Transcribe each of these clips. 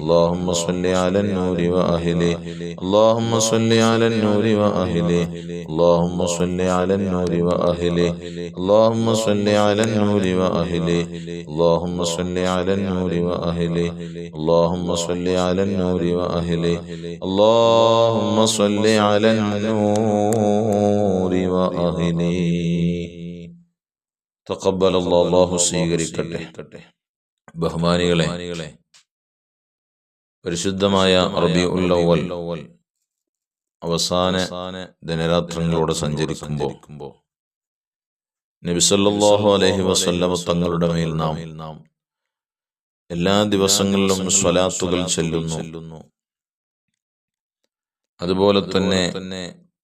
اللهم صل على النور وأهله اللهم صل على النور وأهله اللهم صل على النور وأهله اللهم صل على النور وأهله اللهم صل على النور وأهله اللهم صل على النور وأهله اللهم صل على النور وأهله തക്കബൽ അള്ളാഹു സ്വീകരിക്കട്ടെ ബഹുമാനികളെ പരിശുദ്ധമായ റബി ഉല്ലവൽ അവസാന ദിനരാത്രങ്ങളോടെ സഞ്ചരിക്കുമ്പോൾ നബിസല്ലാഹു അലഹി വസല്ലമ തങ്ങളുടെ മേൽ നാം എല്ലാ ദിവസങ്ങളിലും സ്വലാത്തുകൾ ചെല്ലുന്നു. അതുപോലെ തന്നെ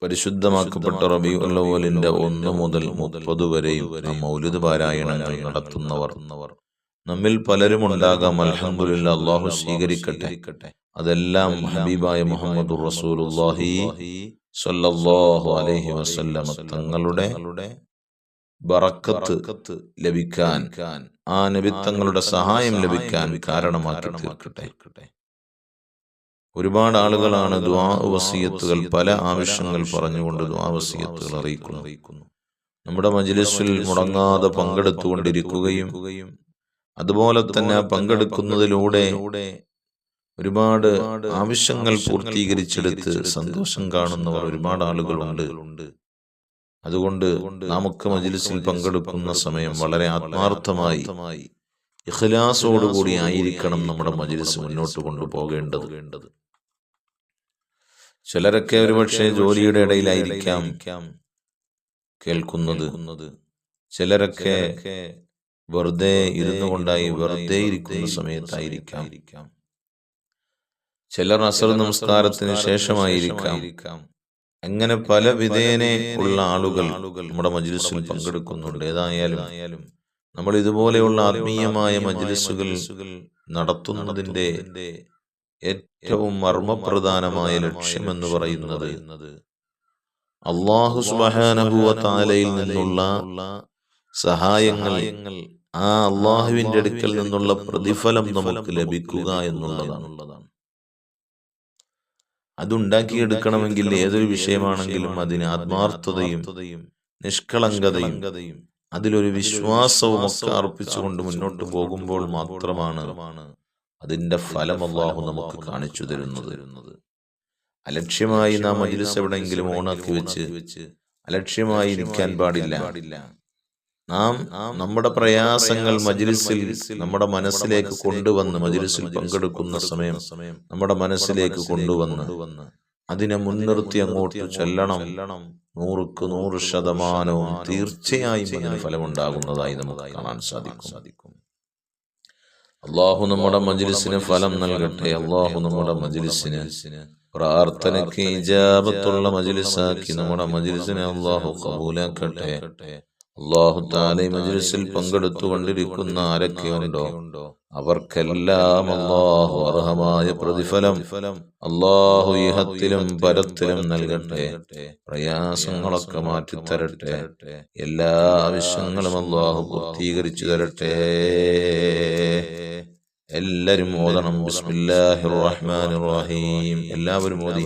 പരിശുദ്ധമാക്കപ്പെട്ട റബി ഉള്ളവലിന്റെ ഒന്ന് മുതൽ മുപ്പത് വരെയും മൗലിത മൗലിദ് പാരായണങ്ങൾ നടത്തുന്നവർ. നമ്മിൽ പലരും ഉണ്ടാകാം അലഹമുല്ല അള്ളാഹു സ്വീകരിക്കട്ടെ. അതെല്ലാം ഹബീബായ മുഹമ്മദ് അലൈഹി തങ്ങളുടെ ബറക്കത്ത് ലഭിക്കാൻ ആ നബിത്തങ്ങളുടെ സഹായം ലഭിക്കാൻ കാരണമാക്കി തീർക്കട്ടെ. ഒരുപാട് ആളുകളാണ് ദ്വാ വസീയത്തുകൾ പല ആവശ്യങ്ങൾ പറഞ്ഞുകൊണ്ട് ദ്വാ വസീയത്തുകൾ അറിയിക്കുന്നു. നമ്മുടെ മജ്ലിസിൽ മുടങ്ങാതെ പങ്കെടുത്തുകൊണ്ടിരിക്കുകയും അതുപോലെ തന്നെ പങ്കെടുക്കുന്നതിലൂടെ ഒരുപാട് ആവശ്യങ്ങൾ പൂർത്തീകരിച്ചെടുത്ത് സന്തോഷം കാണുന്നവർ ഒരുപാട് ആളുകളുണ്ട്. അതുകൊണ്ട് നമുക്ക് മജിലിസിൽ പങ്കെടുക്കുന്ന സമയം വളരെ ആത്മാർത്ഥമായി ഇഖ്ലാസോടുകൂടി ആയിരിക്കണം നമ്മുടെ മജിലിസ് മുന്നോട്ട് കൊണ്ടുപോകേണ്ടത്. ചിലരൊക്കെ ഒരുപക്ഷെ ജോലിയുടെ ഇടയിലായിരിക്കാം കേൾക്കുന്നത്. ചിലരൊക്കെ വെറുതെ ഇരുന്നു കൊണ്ടായി വെറുതെ ഇരിക്കുന്ന സമയത്തായിരിക്കാം. ചിലർ അസർ നമസ്കാരത്തിന് ശേഷമായിരിക്കാം. അങ്ങനെ പല വിധേനെ ഉള്ള ആളുകൾ നമ്മുടെ മജ്ലിസിൽ പങ്കെടുക്കുന്നുണ്ട്. ഏതായാലും നമ്മൾ ഇതുപോലെയുള്ള ആത്മീയമായ മജ്ലിസുകൾ നടത്തുന്നതിന്റെ ഏറ്റവും മർമ്മപ്രധാനമായ ലക്ഷ്യമെന്ന് പറയുന്നത് അള്ളാഹു സുബാനഹുവ താലയിൽ നിന്നുള്ള സഹായങ്ങൾ ആ അള്ളാഹുവിന്റെ അടുക്കൽ നിന്നുള്ള പ്രതിഫലം നമുക്ക് ലഭിക്കുക എന്നുള്ളതാണ്. അതുണ്ടാക്കിയെടുക്കണമെങ്കിൽ ഏതൊരു വിഷയമാണെങ്കിലും അതിന് ആത്മാർത്ഥതയും നിഷ്കളങ്കതയും അതിലൊരു വിശ്വാസവും ഒക്കെ അർപ്പിച്ചുകൊണ്ട് മുന്നോട്ട് പോകുമ്പോൾ മാത്രമാണ് അതിന്റെ ഫലം അള്ളാഹു നമുക്ക് കാണിച്ചു തരുന്നത്. അലക്ഷ്യമായി നാം മജിലിസ് എവിടെയെങ്കിലും ഓണാക്കി വെച്ച് അലക്ഷ്യമായി ഇരിക്കാൻ പാടില്ല. നാം നമ്മുടെ പ്രയാസങ്ങൾ മജിലിസിൽ നമ്മുടെ മനസ്സിലേക്ക് കൊണ്ടുവന്ന് മജിലിസിൽ പങ്കെടുക്കുന്ന സമയം നമ്മുടെ മനസ്സിലേക്ക് കൊണ്ടുവന്ന് അതിനെ മുൻനിർത്തി അങ്ങോട്ട് ചെല്ലണം. നൂറുക്ക് നൂറ് ശതമാനവും തീർച്ചയായും അതിന് ഫലമുണ്ടാകുന്നതായി നമുക്ക് കാണാൻ സാധിക്കും. അള്ളാഹു നമ്മുടെ മജിലിസിന് ഫലം നൽകട്ടെ. അള്ളാഹു നമ്മുടെ മജിലിസിന് പ്രാർത്ഥനയ്ക്ക് ഇജാബത്തുള്ള മജിലിസാക്കി നമ്മുടെ മജിലിസിനെ അള്ളാഹു കബൂലാക്കട്ടെ. അള്ളാഹു താലി മജ്ലിസിൽ പങ്കെടുത്തുകൊണ്ടിരിക്കുന്ന ആരൊക്കെയുണ്ടോ? അവർക്കെല്ലാം അള്ളാഹു അർഹമായ പ്രതിഫലം. അള്ളാഹു ഇഹത്തിലും പരത്തിലും നൽകട്ടെ. പ്രയാസങ്ങളൊക്കെ മാറ്റിത്തരട്ടെ. എല്ലാ ആവശ്യങ്ങളും അള്ളാഹു പൂർത്തീകരിച്ചു തരട്ടെ. എല്ലാവരും ഓതണം. ബിസ്മില്ലാഹിർ റഹ്മാനിർ റഹീം. എല്ലാവരും ഓതി.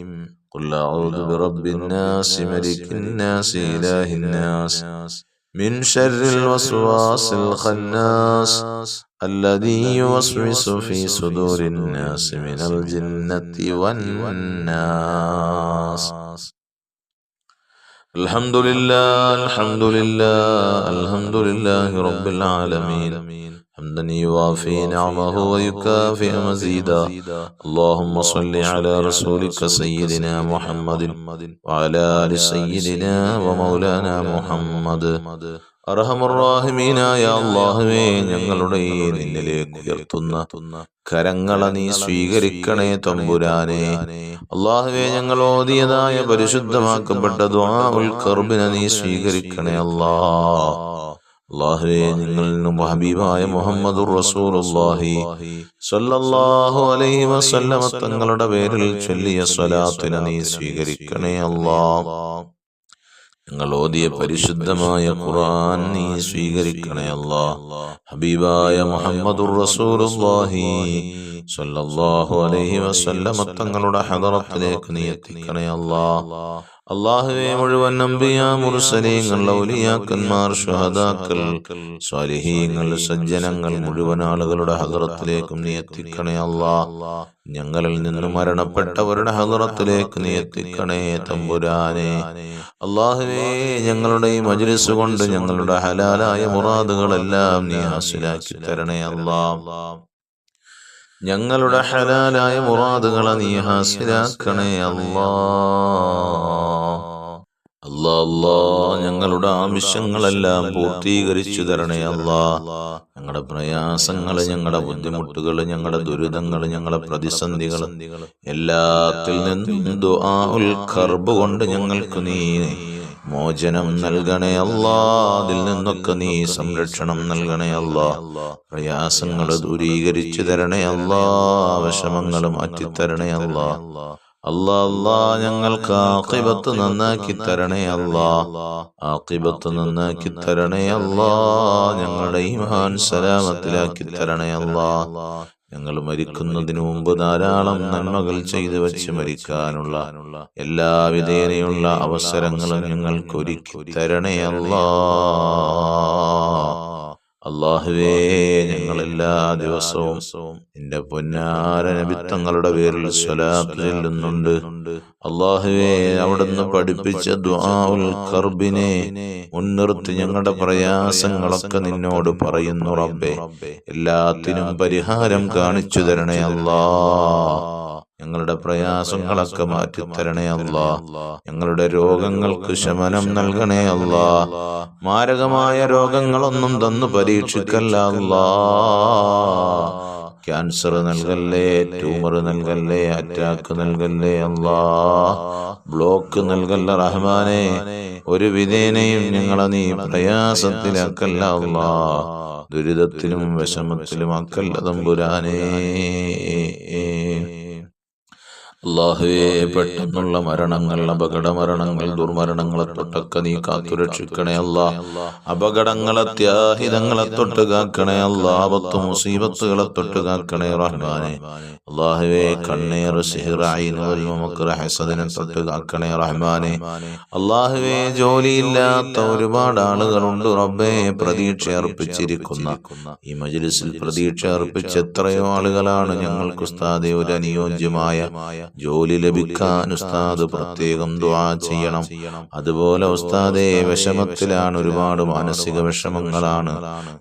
قل أعوذ برب الناس ملك الناس إله الناس. من شر الوسواس الخناس الذي يوسوس في صدور الناس من الجنة والناس. الحمد لله الحمد لله الحمد لله رب العالمين. حمدا يوافي نعمه ويكافئ مزيدا اللهم صل على رسولك سيدنا محمد وعلى آل سيدنا ومولانا محمد അർഹമുറാഹിമീനായ അള്ളാഹുവേ ഞങ്ങളുടെ ഈ നിന്നിലേക്ക് ഉയർത്തുന്ന കരങ്ങളെ നീ സ്വീകരിക്കണേ തമ്പുരാനെ അള്ളാഹുവേ ഞങ്ങൾ ഓതിയതായ പരിശുദ്ധമാക്കപ്പെട്ട ദ്വാഉൽ കർബിനെ നീ സ്വീകരിക്കണേ അല്ലാ അള്ളാഹുവേ ഞങ്ങളിൽ നിന്നും ഹബീബായ മുഹമ്മദ് റസൂലുള്ളാഹി സ്വല്ലല്ലാഹു അലൈഹി വസല്ലമ തങ്ങളുടെ പേരിൽ ചൊല്ലിയ സ്വലാത്തിനെ നീ സ്വീകരിക്കണേ അല്ലാ. ഞങ്ങൾ ഓതിയ പരിശുദ്ധമായ ഖുർആൻ നീ സ്വീകരിക്കണേ അല്ലാ. ഹബീബായ മുഹമ്മദുർ റസൂലുള്ളാഹി സ്വല്ലല്ലാഹു അലൈഹി വസല്ലമ തങ്ങളുടെ ഹദറത്തിലേക്ക് നീ എത്തിക്കണേ അല്ലാ അള്ളാഹുവെ മുഴുവൻ നമ്പിയ മുർസലീങ്ങൾ ഔലിയാക്കന്മാർ ഷഹദാക്കൾ സ്വാലിഹീങ്ങൾ സജ്ജനങ്ങൾ മുഴുവൻ ആളുകളുടെ ഹദറത്തിലേക്കും നീ എത്തിക്കണേ അല്ലാ ഞങ്ങളിൽ നിന്ന് മരണപ്പെട്ടവരുടെ ഹദറത്തിലേക്ക് നീ എത്തിക്കണേ തമ്പുരാനെ. അള്ളാഹുവേ ഞങ്ങളുടെ ഈ മജ്ലിസ് കൊണ്ട് ഞങ്ങളുടെ ഹലാലായ മുറാദുകളെല്ലാം നീ ഹാസിലാക്കി തരണേ അല്ലാ ഞങ്ങളുടെ ഹലാലായ മുറാദുകളെ നീ ഹാസിലാക്കണേ അല്ലാ. അല്ലാ അല്ലാ. ഞങ്ങളുടെ ആവശ്യങ്ങളെല്ലാം പൂർത്തീകരിച്ചു തരണേ അല്ലാ. ഞങ്ങളുടെ പ്രയാസങ്ങൾ ഞങ്ങളുടെ ബുദ്ധിമുട്ടുകൾ ഞങ്ങളുടെ ദുരിതങ്ങൾ ഞങ്ങളുടെ പ്രതിസന്ധികൾ എല്ലാത്തിൽ നിന്നും കൊണ്ട് ഞങ്ങൾക്ക് നീ മോചനം നൽകണേ അല്ലാ. അതിൽ നിന്നൊക്കെ നീ സംരക്ഷണം നൽകണേ അല്ലാ. പ്രയാസങ്ങൾ ദൂരീകരിച്ചു തരണേ അല്ലാ. വിഷമങ്ങൾ മാറ്റിത്തരണേ അല്ലാ. അല്ലാ. അല്ലാ ഞങ്ങൾക്ക് ആക്കിബത്ത് നന്നാക്കി തരണേ അല്ലാ. ആക്കിബത്ത് നന്നാക്കി തരണേ അല്ലാ. ഞങ്ങളുടെ ഈമാൻ സലാമത്തിലാക്കി തരണേ അല്ലാ. ഞങ്ങൾ മരിക്കുന്നതിന് മുമ്പ് ധാരാളം നന്മകൾ ചെയ്തു വെച്ച് മരിക്കാനുള്ള എല്ലാവിധേനയുള്ള അവസരങ്ങളും ഞങ്ങൾക്ക് ഒരുക്കി തരണേ അല്ലാ. അള്ളാഹുവേ ഞങ്ങളെല്ലാ ദിവസവും നിന്റെ പൊന്നാര നബിത്തങ്ങളുടെ പേരിൽ സ്വലാത്ത് ചെല്ലുന്നുണ്ട് അള്ളാഹുവേ അവിടുന്ന് പഠിപ്പിച്ച ദുആഉൽ കർബിനെ മുൻനിർത്തി ഞങ്ങളുടെ പ്രയാസങ്ങളൊക്കെ നിന്നോട് പറയുന്നു റബ്ബെ. എല്ലാത്തിനും പരിഹാരം കാണിച്ചു തരണേ അല്ലാ. ഞങ്ങളുടെ പ്രയാസങ്ങളൊക്കെ മാറ്റിത്തരണേ അല്ലാ. ഞങ്ങളുടെ രോഗങ്ങൾക്ക് ശമനം നൽകണേ അല്ലാ. മാരകമായ രോഗങ്ങളൊന്നും തന്നു പരീക്ഷിക്കല്ല അല്ലാ. ക്യാൻസർ നൽകല്ലേ ട്യൂമർ നൽകല്ലേ അറ്റാക്ക് നൽകല്ലേ അല്ലാ. ബ്ലോക്ക് നൽകല്ല റഹ്മാനെ. ഒരു വിധേനയും ഞങ്ങളെ നീ പ്രയാസത്തിലാക്കല്ല അല്ലാ. ദുരിതത്തിലും വിഷമത്തിലും അക്കല്ല തമ്പുരാനേ. അള്ളാഹുവേ പെട്ടെന്നുള്ള മരണങ്ങൾ അപകട മരണങ്ങൾ ദുർമരണങ്ങളെ തൊട്ടൊക്കെ നീ കാത്തുരക്ഷിക്കണേ അല്ല. അപകടങ്ങളെ ത്യാഹിതങ്ങളെ തൊട്ട് കാക്കണേ അല്ലാപത്ത് മുസീബത്തുകളെ തൊട്ട് കാക്കണേ റഹ്മാനെ. അള്ളാഹുവേ കണ്ണേർ സിഹിറായി ഹസദിനെ തൊട്ട് കാക്കണേ റഹ്മാനെ. അള്ളാഹുവേ ജോലിയില്ലാത്ത ഒരുപാട് ആളുകളുണ്ട് റബ്ബേ പ്രതീക്ഷ അർപ്പിച്ചിരിക്കുന്ന. ഈ മജ്ലിസിൽ പ്രതീക്ഷ അർപ്പിച്ച എത്രയോ ആളുകളാണ് ഞങ്ങൾക്ക് ഉസ്താദെ ഒരു അനുയോജ്യമായ ജോലി ലഭിക്കാൻ ഉസ്താദ് പ്രത്യേകം ദ്വാ ചെയ്യണം. അതുപോലെ ഉസ്താദെ വിഷമത്തിലാണ് ഒരുപാട് മാനസിക വിഷമങ്ങളാണ്.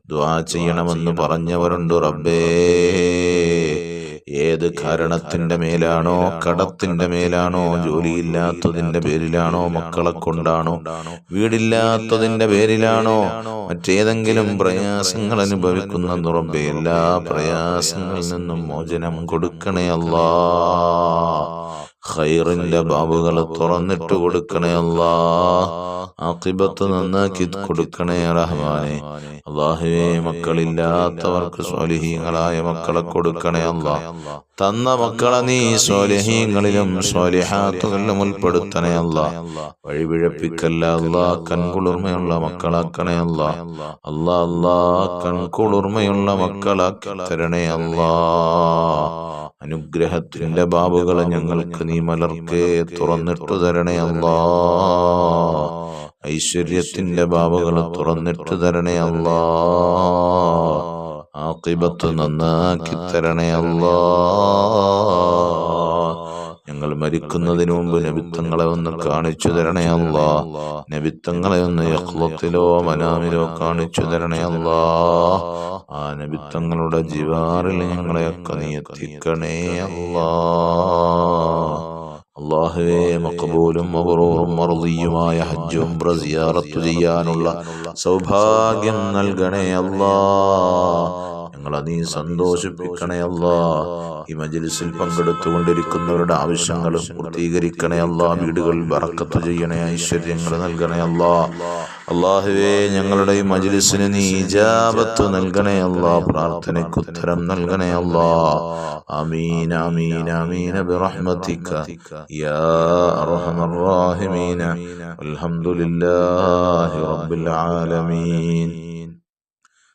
ദ്വാ ചെയ്യണമെന്ന് പറഞ്ഞവരുണ്ട് റബ്ബേ. ഏത് കാരണത്തിന്റെ മേലാണോ കടത്തിന്റെ മേലാണോ ജോലിയില്ലാത്തതിന്റെ പേരിലാണോ മക്കളെ കൊണ്ടാണോ വീടില്ലാത്തതിന്റെ പേരിലാണോ മറ്റേതെങ്കിലും പ്രയാസങ്ങൾ അനുഭവിക്കുന്ന നുറമ്പെ എല്ലാ പ്രയാസങ്ങളിൽ നിന്നും മോചനം കൊടുക്കണേ അല്ലാ. ഖൈറിന്റെ ബാബുകൾ തുറന്നിട്ട് കൊടുക്കണേ അല്ലാ ആക്കിബത്ത് നന്നാക്കി കൊടുക്കണേ റഹ്മാനെ. അള്ളാഹുവേ മക്കളില്ലാത്തവർക്ക് സ്വാലിഹീങ്ങളായ മക്കളെ കൊടുക്കണേ അല്ലാ തന്ന മക്കളെ നീ സ്വാലിഹീങ്ങളിലും സ്വാലിഹാത്തുകളിലും ഉൾപ്പെടുത്തണേ അല്ല വഴിപിഴപ്പിക്കല്ല അല്ലാ കൺകുളിർമയുള്ള മക്കളാക്കണേ അല്ല അല്ലാ അല്ലാ കൺകുളിർമയുള്ള മക്കളാക്കി തരണേ അല്ലാ അനുഗ്രഹത്തിന്റെ ബാബുകളെ ഞങ്ങൾക്ക് നീ മലർക്കേ തുറന്നിട്ടു തരണേ അല്ലാ. ഐശ്വര്യത്തിന്റെ ബാബുകളെ തുറന്നിട്ടു തരണേ അല്ലാ. ആക്കിബത്ത് നന്നാക്കി തരണേ അല്ലാ. ഞങ്ങൾ മരിക്കുന്നതിന് മുമ്പ് നബിത്തങ്ങളെ ഒന്ന് കാണിച്ചു തരണേ നബിത്തങ്ങളെ ഒന്ന് യഹ്ലത്തിലോ മനാമിലോ കാണിച്ചു തരണേ ആ നബിത്തങ്ങളുടെ ജിവാറിൽ ഞങ്ങളെയൊക്കെ നീ എത്തിക്കണേ അല്ലാ. അള്ളാഹുവേ മക്കബൂലും മബറൂറും മറുതിയുമായ ഹജ്ജും ബ്രസിയാറത്തു ചെയ്യാനുള്ള സൗഭാഗ്യം നൽകണേ അല്ലാ. ഞങ്ങളെ നീ സന്തോഷിപ്പിക്കണേ അല്ല. ഈ മജലിസിൽ പങ്കെടുത്തുകൊണ്ടിരിക്കുന്നവരുടെ ആവശ്യങ്ങൾ പൂർത്തീകരിക്കണേ അല്ല. വീടുകൾ വറക്കത്ത് ചെയ്യണേ ഐശ്വര്യങ്ങൾ നൽകണേ അല്ല. അള്ളാഹുവേ ഞങ്ങളുടെ ഈ മജലിസിന് നീ ഇജാബത്ത് നൽകണേ അല്ല. പ്രാർത്ഥനയ്ക്ക് ഉത്തരം നൽകണേ അല്ല. ആമീൻ ആമീൻ ആമീൻ ബിറഹ്മതിക യാ അർഹമർ റാഹിമീൻ അൽഹംദുലില്ലാഹി റബ്ബിൽ ആലമീൻ.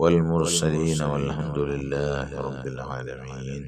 والمرسلين والحمد لله رب العالمين.